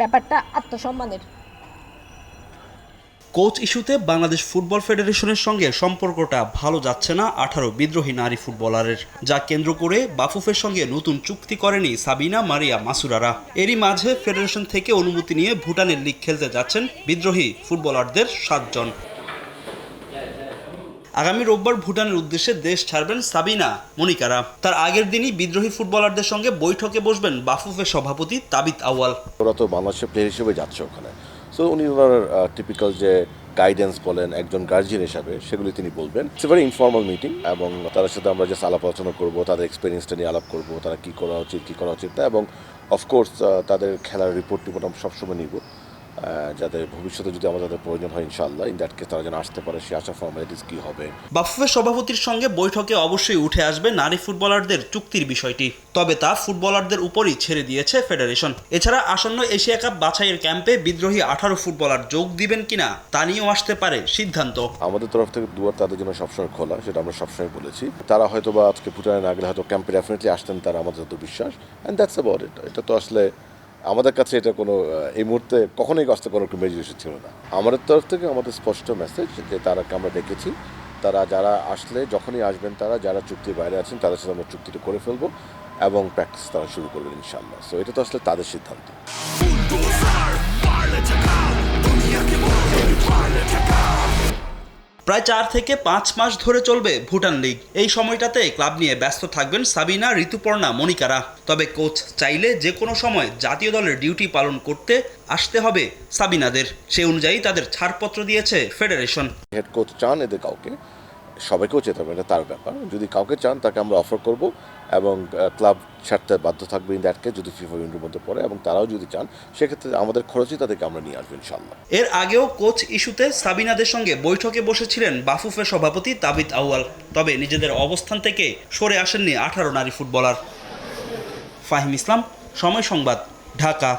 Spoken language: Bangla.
ব্যাপারটা আত্মসম্মানের। কোচ ইস্যুতে বাংলাদেশ ফুটবল ফেডারেশনের সঙ্গে সম্পর্কটা ভালো যাচ্ছে না আঠারো বিদ্রোহী নারী ফুটবলারের, যা কেন্দ্র করে বাফুফের সঙ্গে নতুন চুক্তি করেনি সাবিনা মারিয়া মাসুরারা। এরই মাঝে ফেডারেশন থেকে অনুমতি নিয়ে ভুটানের লিগ খেলতে যাচ্ছেন বিদ্রোহী ফুটবলারদের সাতজন। আগামী রোববার ভুটানের উদ্দেশ্যে দেশ ছাড়বেন সাবিনা মনিকারা। তার আগের দিনই বিদ্রোহী ফুটবলারদের সঙ্গে বৈঠকে বসবেন বাফুফের সভাপতি তাবিত আওয়াল ওরা তো বাংলাদেশের প্লেয়ার হিসেবে যাচ্ছে ওখানে। সো উনি ওনার টিপিক্যাল যে গাইডেন্স বলেন, একজন গার্জিয়ান হিসাবে সেগুলি তিনি বলবেন। ইটস ভেরি ইনফর্মাল মিটিং এবং তাদের সাথে আমরা জাস্ট আলাপ আলোচনা করব, তাদের এক্সপিরিয়েন্সটা নিয়ে আলাপ করব, তারা কী করা উচিত, কী করা উচিত এবং অফকোর্স তাদের খেলার রিপোর্ট টিপোর্ট আমরা সবসময় নিব। যাতে ভবিষ্যতে যদি আমাদের তাদের প্রয়োজন হয় ইনশাআল্লাহ ইন দ্যাট কেস তারা যেন আসতে পারে সে আসার ফর্মালিটিস কী হবে। বাফুফের সভাপতির সঙ্গে বৈঠকে অবশ্যই উঠে আসবে নারী ফুটবলারদের চুক্তির বিষয়টি। তবে তা ফুটবলারদের উপরই ছেড়ে দিয়েছে ফেডারেশন। এছাড়া আসন্ন এশিয়া কাপ বাছাইয়ের ক্যাম্পে বিদ্রোহী আঠারো ফুটবলার যোগ দিবেন কিনা তা নিয়েও আসতে পারে সিদ্ধান্ত। আমাদের তরফ থেকে দুয়ার তাদের জন্য সবসময় খোলা সেটা আমরা সবসময় বলেছি। তারা হয়তো বা আজকে ভুটানে না গেলে হয়তো ক্যাম্পে ডেফিনেটলি আসতেন তারা আমাদের যত বিশ্বাস অ্যান্ড দ্যাটস অ্যাবাউট ইট এটা তো আসলে আমাদের কাছে এটা কোনো এই মুহূর্তে কখনোই আসতে কোনো মেজুরেশন ছিল না। আমাদের তরফ থেকে আমাদের স্পষ্ট মেসেজ যে তারাকে আমরা দেখেছি, তারা যারা আসলে যখনই আসবেন তারা, যারা চুক্তির বাইরে আছেন তাদের সাথে আমরা চুক্তিটা করে ফেলব এবং প্র্যাকটিস তারা শুরু করবেন ইনশাল্লাহ সো এটা তো আসলে তাদের সিদ্ধান্ত। প্রায় চার থেকে পাঁচ মাস ধরে চলবে ভুটান লিগ। এই সময়টাতে ক্লাব নিয়ে ব্যস্ত থাকবেন সাবিনা, ঋতুপর্ণা, মনিকারা। তবে কোচ চাইলে যে কোনো সময় জাতীয় দলের ডিউটি পালন করতে আসতে হবে সাবিনাদের। সে অনুযায়ী তাদের ছাড়পত্র দিয়েছে ফেডারেশন। হেড কোচ চান এদের কাউকে। সবাইকেও চেতে হবে, এটা তার ব্যাপার। যদি কাউকে চান, তাকে আমরা অফার করব এবং ক্লাব ছাড়তে বাধ্য থাকবে ইন দ্যাট কেস যদি ফিফা উইন্ডোর মধ্যে পড়ে এবং তারাও যদি চান, সেক্ষেত্রে আমাদের খরচই তাদেরকে আমরা নিয়ে আসব ইনশাল্লাহ এর আগেও কোচ ইস্যুতে সাবিনাদের সঙ্গে বৈঠকে বসেছিলেন বাফুফের সভাপতি তাবিত আউয়াল, তবে নিজেদের অবস্থান থেকে সরে আসেননি আঠারো নারী ফুটবলার ফাহিম ইসলাম, সময় সংবাদ, ঢাকা।